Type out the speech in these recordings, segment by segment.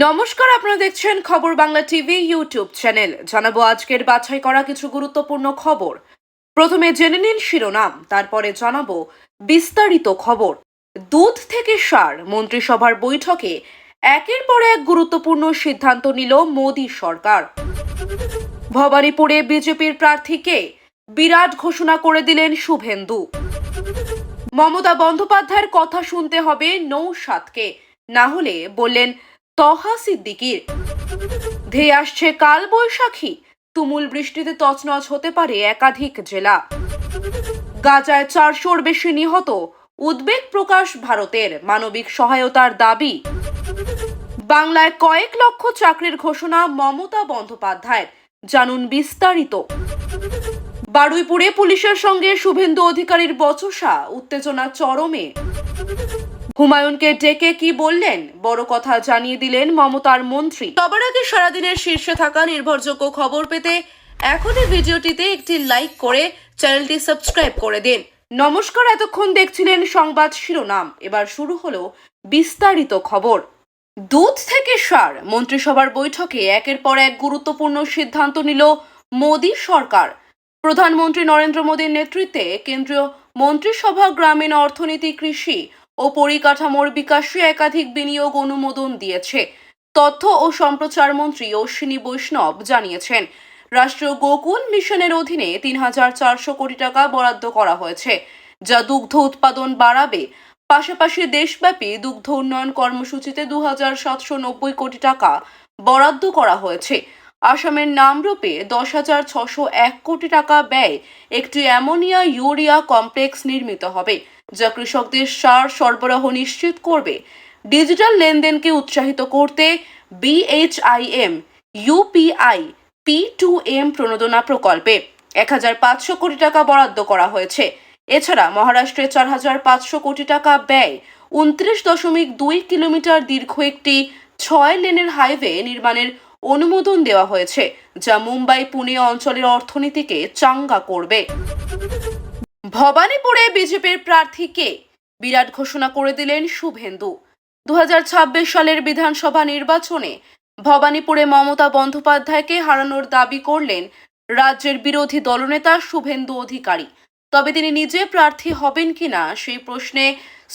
নমস্কার, আপনারা দেখছেন খবর বাংলা টিভি ইউটিউব চ্যানেল। জানাব আজকের বাছাই করা কিছু গুরুত্বপূর্ণ খবর। প্রথমে জেনে নিন শিরোনাম, তারপরে জানাব বিস্তারিত খবর। দুধ থেকে সার, মন্ত্রিসভার বৈঠকে একের পর এক গুরুত্বপূর্ণ সিদ্ধান্ত নিল মোদী সরকার। ভবানীপুরে বিজেপির প্রার্থীকে বিরাট ঘোষণা করে দিলেন শুভেন্দু। মমতা বন্দ্যোপাধ্যায়ের কথা শুনতে হবে নৌসাদকে। না হলে বললেন তহা সিদ্দিকির। ধেয়ে আসছে কাল বৈশাখী। তুমুল বৃষ্টিতে তছনছ হতে পারে একাধিক জেলা। গাজায় চারশোর বেশি নিহত। উদ্বেগ প্রকাশ ভারতের মানবিক সহায়তার দাবি। বাংলায় কয়েক লক্ষ চাকরির ঘোষণা মমতা বন্দ্যোপাধ্যায়ের। জানুন বিস্তারিত। বারুইপুরে পুলিশের সঙ্গে শুভেন্দু অধিকারীর বচসা। উত্তেজনা চরমে। হুমায়ুনকে ডেকে কি বললেন? বড় কথা জানিয়ে দিলেন মমতার মন্ত্রী। সবার আগে সারাদিনের শীর্ষে থাকা নির্ভরযোগ্য খবর পেতে এখনই ভিডিওটিতে একটি লাইক করে চ্যানেলটি সাবস্ক্রাইব করে দিন। নমস্কার এতক্ষণ দেখছিলেন সংবাদ শিরোনাম। এবার শুরু হলো বিস্তারিত খবর। দুধ থেকে সার মন্ত্রিসভার বৈঠকে একের পর এক গুরুত্বপূর্ণ সিদ্ধান্ত নিল মোদী সরকার। প্রধানমন্ত্রী নরেন্দ্র মোদীর নেতৃত্বে কেন্দ্রীয় মন্ত্রিসভা গ্রামীণ অর্থনীতি কৃষি ও পরিকাঠামোর বিকাশে একাধিক বিনিয়োগ অনুমোদন দিয়েছে। তথ্য ও সম্প্রচার মন্ত্রী অশ্বিনী বৈষ্ণব জানিয়েছেন রাষ্ট্রীয় গোকুল মিশনের অধীনে তিন হাজার চারশো কোটি টাকা বরাদ্দ করা হয়েছে, যা দুগ্ধ উৎপাদন বাড়াবে। পাশাপাশি দেশব্যাপী দুগ্ধ উন্নয়ন কর্মসূচিতে দু হাজার সাতশো নব্বই কোটি টাকা বরাদ্দ করা হয়েছে। আসামের নামরূপে দশ হাজার ছশো এক কোটি টাকা ব্যয় একটি অ্যামোনিয়া ইউরিয়া কমপ্লেক্স নির্মিত হবে। যা কৃষকদের সার সরবরাহ নিশ্চিত করবে। ডিজিটাল লেনদেনকে উৎসাহিত করতে BHIM UPI P to M প্রণোদনা প্রকল্পে এক হাজার পাঁচশো কোটি টাকা বরাদ্দ করা হয়েছে। এছাড়া মহারাষ্ট্রে চার হাজার পাঁচশো কোটি টাকা ব্যয়, উনত্রিশ দশমিক দুই কিলোমিটার দীর্ঘ একটি ছয় লেনের হাইওয়ে নির্মাণের অনুমোদন দেওয়া হয়েছে, যা মুম্বাই পুনে অঞ্চলের অর্থনীতিকে চাঙ্গা করবে। ভবানীপুরে বিজেপির প্রার্থীকে বিরাট ঘোষণা করে দিলেন শুভেন্দু। দু হাজার ছাব্বিশ সালের বিধানসভা নির্বাচনে ভবানীপুরে মমতা বন্দ্যোপাধ্যায়কে হারানোর দাবি করলেন রাজ্যের বিরোধী দলনেতা শুভেন্দু অধিকারী। তবে তিনি নিজে প্রার্থী হবেন কিনা সেই প্রশ্নে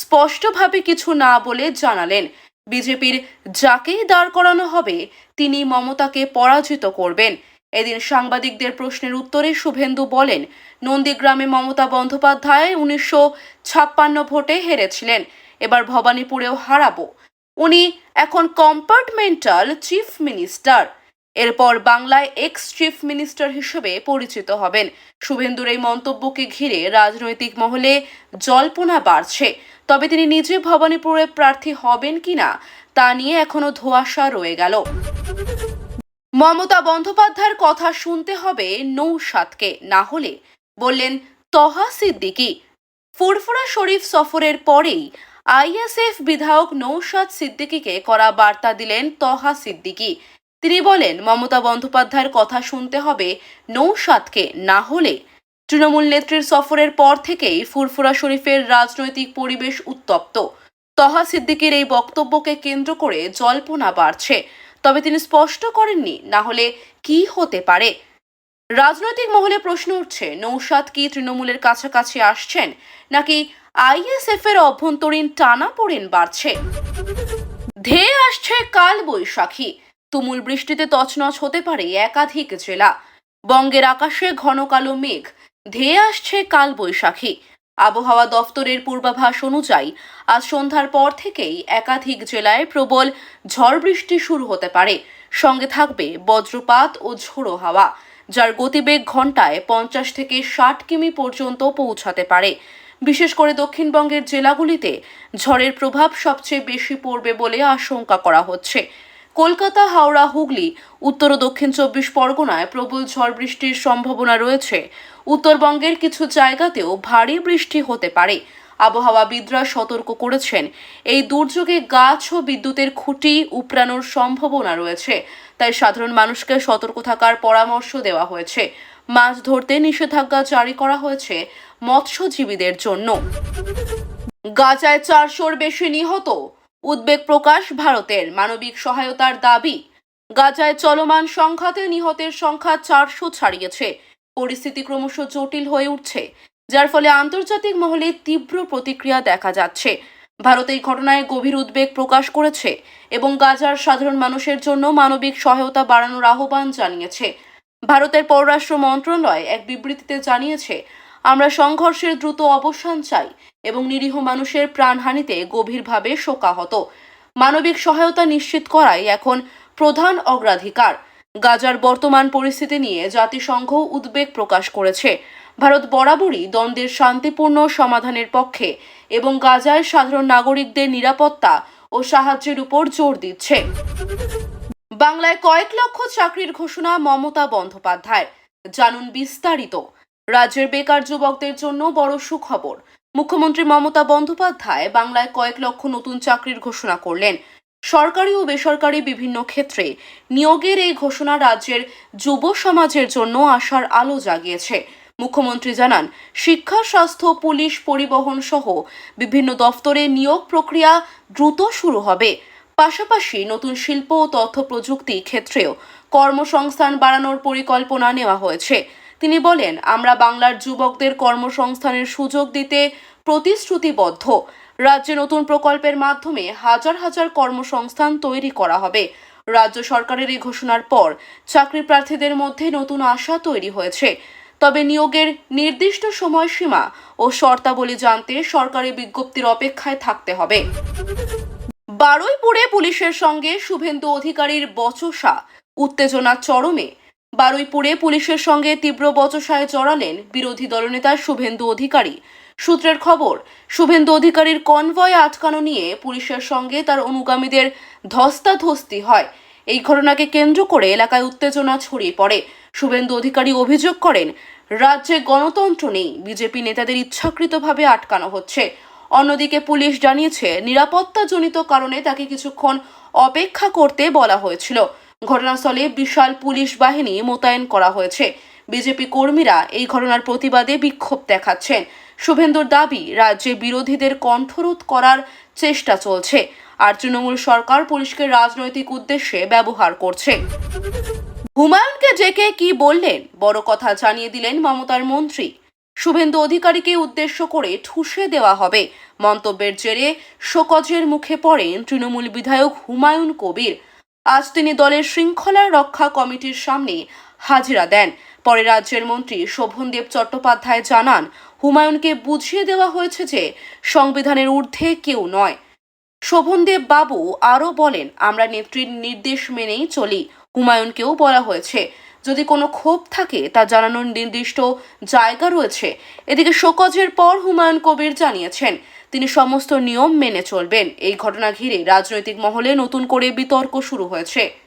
স্পষ্টভাবে কিছু না বলে জানালেন। বিজেপির যাকেই দাঁড় করানো হবে, তিনি মমতাকে পরাজিত করবেন। এদিন সাংবাদিকদের প্রশ্নের উত্তরে শুভেন্দু বলেন, নন্দীগ্রামে মমতা বন্দ্যোপাধ্যায় উনিশশো ছাপ্পান্ন ভোটে হেরেছিলেন, এবার ভবানীপুরেও হারাবো। উনি এখন কম্পার্টমেন্টাল চিফ মিনিস্টার। এরপর বাংলায় এক্স চিফ মিনিস্টার হিসেবে পরিচিত হবেন। শুভেন্দুর এই মন্তব্যকে ঘিরে রাজনৈতিক মহলে জল্পনা বাড়ছে। তবে তিনি নিজে ভবানীপুরে প্রার্থী হবেন কিনা, তা নিয়ে এখনও ধোঁয়াশা রয়ে গেল। মমতা বন্দ্যোপাধ্যায়ের কথা শুনতে হবে নৌসাদকে। না হলে বললেন, তহা সিদ্দিকি। ফুরফুরা শরীফ সফরের পরেই আইএসএফ বিধায়ক নৌসাদ সিদ্দিকিকে করা বার্তা দিলেন তহা সিদ্দিকি। তিনি বলেন, মমতা বন্দ্যোপাধ্যায়ের কথা শুনতে হবে নৌসাদকে। না হলে তৃণমূল নেত্রীর সফরের পর থেকেই ফুরফুরা শরীফের রাজনৈতিক পরিবেশ উত্তপ্ত। তহা সিদ্দিকের এই বক্তব্যকে কেন্দ্র করে জল্পনা বাড়ছে। তবে তিনি স্পষ্ট করেননি না হলে কি হতে পারে। রাজনৈতিক মহলে প্রশ্ন উঠছে, নৌসাদ কি তৃণমূলের কাছাকাছি আসছেন, নাকি আইএসএফ এর অভ্যন্তরীণ টানা পড়েন বাড়ছে? ধেয়ে আসছে কাল বৈশাখী। তুমুল বৃষ্টিতে তছনছ হতে পারে একাধিক জেলা। বঙ্গের আকাশে ঘন কালো মেঘ। ধেয়ে আসছে কাল বৈশাখী। আবহাওয়া দফতরের পূর্বাভাস অনুযায়ী, আজ সন্ধ্যার পর থেকেই একাধিক জেলায় প্রবল ঝড় বৃষ্টি শুরু হতে পারে। সঙ্গে থাকবে বজ্রপাত ও ঝোড়ো হাওয়া, যার গতিবেগ ঘন্টায় পঞ্চাশ থেকে ষাট কিমি পর্যন্ত পৌঁছাতে পারে। বিশেষ করে দক্ষিণবঙ্গের জেলাগুলিতে ঝড়ের প্রভাব সবচেয়ে বেশি পড়বে বলে আশঙ্কা করা হচ্ছে। কলকাতা, হাওড়া, হুগলি, উত্তর ও দক্ষিণ চব্বিশ পরগনায় প্রবল ঝড় বৃষ্টির সম্ভাবনা রয়েছে। উত্তরবঙ্গের কিছু জায়গাতেও ভারী বৃষ্টি হতে পারে। আবহাওয়াবিদরা সতর্ক করেছেন। এই দুর্যোগে গাছ ও বিদ্যুতের খুঁটি উপড়ানোর সম্ভাবনা রয়েছে। তাই সাধারণ মানুষকে সতর্ক থাকার পরামর্শ দেওয়া হয়েছে। মাছ ধরতে নিষেধাজ্ঞা জারি করা হয়েছে মৎস্যজীবীদের জন্য। গাজায় চারশোর বেশি নিহত উদ্বেগ প্রকাশ ভারতের মানবিক সহায়তার দাবি। গাজায় চলমান সংঘাতে নিহতের সংখ্যা চারশো ছাড়িয়েছে। পরিস্থিতি ক্রমশ জটিল হয়ে উঠছে, যার ফলে আন্তর্জাতিক মহলে তীব্র প্রতিক্রিয়া দেখা যাচ্ছে। ভারত এই ঘটনায় গভীর উদ্বেগ প্রকাশ করেছে এবং গাজার সাধারণ মানুষের জন্য মানবিক সহায়তা বাড়ানোর আহ্বান জানিয়েছে। ভারতের পররাষ্ট্র মন্ত্রণালয় এক বিবৃতিতে জানিয়েছে আমরা সংঘর্ষের দ্রুত অবসান চাই এবং নিরীহ মানুষের প্রাণহানিতে গভীরভাবে শোকাহত। মানবিক সহায়তা নিশ্চিত করাই এখন প্রধান অগ্রাধিকার। গাজার বর্তমান পরিস্থিতি নিয়ে জাতিসংঘ উদ্বেগ প্রকাশ করেছে। ভারত বরাবরই দ্বন্দ্বের শান্তিপূর্ণ সমাধানের পক্ষে এবং গাজায় সাধারণ নাগরিকদের নিরাপত্তা ও সাহায্যের উপর জোর দিচ্ছে। বাংলায় কয়েক লক্ষ চাকরির ঘোষণা মমতা বন্দ্যোপাধ্যায়। জানুন বিস্তারিত। রাজ্যের বেকার যুবকদের জন্য বড় সুখবর। মুখ্যমন্ত্রী মমতা বন্দ্যোপাধ্যায় বাংলায় কয়েক লক্ষ নতুন চাকরির ঘোষণা করলেন। সরকারি ও বেসরকারি বিভিন্ন ক্ষেত্রে নিয়োগের এই ঘোষণা রাজ্যের যুব সমাজের জন্য আশার আলো জাগিয়েছে। মুখ্যমন্ত্রী জানান, শিক্ষা, স্বাস্থ্য, পুলিশ, পরিবহন সহ বিভিন্ন দফতরে নিয়োগ প্রক্রিয়া দ্রুত শুরু হবে। পাশাপাশি নতুন শিল্প ও তথ্য প্রযুক্তি ক্ষেত্রেও কর্মসংস্থান বাড়ানোর পরিকল্পনা নেওয়া হয়েছে। তিনি বলেন, আমরা বাংলার যুবকদের কর্মসংস্থানের সুযোগ দিতে প্রতিশ্রুতিবদ্ধ। রাজ্যে নতুন প্রকল্পের মাধ্যমে হাজার হাজার কর্মসংস্থান তৈরি করা হবে। রাজ্য সরকারের এই ঘোষণার পর চাকরি প্রার্থীদের মধ্যে নতুন আশা তৈরি হয়েছে। তবে নিয়োগের নির্দিষ্ট সময়সীমা ও শর্তাবলী জানতে সরকারি বিজ্ঞপ্তির অপেক্ষায় থাকতে হবে। বারুইপুরে পুলিশের সঙ্গে শুভেন্দু অধিকারীর বচসা। উত্তেজনা চরমে বারুইপুরে পুলিশের সঙ্গে তীব্র বচসায় জড়ালেন বিরোধী দলনেতা শুভেন্দু অধিকারী। সূত্রের খবর, শুভেন্দু অধিকারীর কনভয় আটকানো নিয়ে পুলিশের সঙ্গে তার অনুগামীদের ধস্তাধস্তি হয়। এই ঘটনাকে কেন্দ্র করে এলাকায় উত্তেজনা ছড়িয়ে পড়ে। শুভেন্দু অধিকারী অভিযোগ করেন, রাজ্যে গণতন্ত্র নেই, বিজেপি নেতাদের ইচ্ছাকৃতভাবে আটকানো হচ্ছে। অন্যদিকে পুলিশ জানিয়েছে, নিরাপত্তাজনিত কারণে তাকে কিছুক্ষণ অপেক্ষা করতে বলা হয়েছিল। ঘটনাস্থলে বিশাল পুলিশ বাহিনী মোতায়েন করা হয়েছে। বিজেপি কর্মীরা এই ঘটনার প্রতিবাদে বিক্ষোভ দেখাচ্ছেন। শুভেন্দুর দাবি, রাজ্যে বিরোধীদের কণ্ঠরোধ করার চেষ্টা চলছে আর তৃণমূল সরকার পুলিশকে রাজনৈতিক উদ্দেশ্যে ব্যবহার করছে। হুমায়ুনকে জেকে কি বললেন, বড় কথা জানিয়ে দিলেন মমতার মন্ত্রী। শুভেন্দু অধিকারীকে উদ্দেশ্য করে ঠুসে দেওয়া হবে। মন্তব্যের জেরে শোকজের মুখে পড়েন তৃণমূল বিধায়ক হুমায়ুন কবির। আজ তিনি দলের শৃঙ্খলা রক্ষা কমিটির সামনে হাজিরা দেন। পরে রাজ্যের মন্ত্রী শোভনদেব চট্টোপাধ্যায় জানান, হুমায়ুনকে বুঝিয়ে দেওয়া হয়েছে যে সংবিধানের ঊর্ধ্বে কেউ নয়। শোভনদেব বাবু আরও বলেন, আমরা নেত্রীর নির্দেশ মেনেই চলি। হুমায়ুনকেও বলা হয়েছে। যদি কোনো ক্ষোভ থাকে, তা জানানোর নির্দিষ্ট জায়গা রয়েছে। এদিকে শোকজের পর হুমায়ুন কবির জানিয়েছেন তিনি সমস্ত নিয়ম মেনে চলবেন। এই ঘটনা ঘিরে রাজনৈতিক মহলে নতুন করে বিতর্ক শুরু হয়েছে।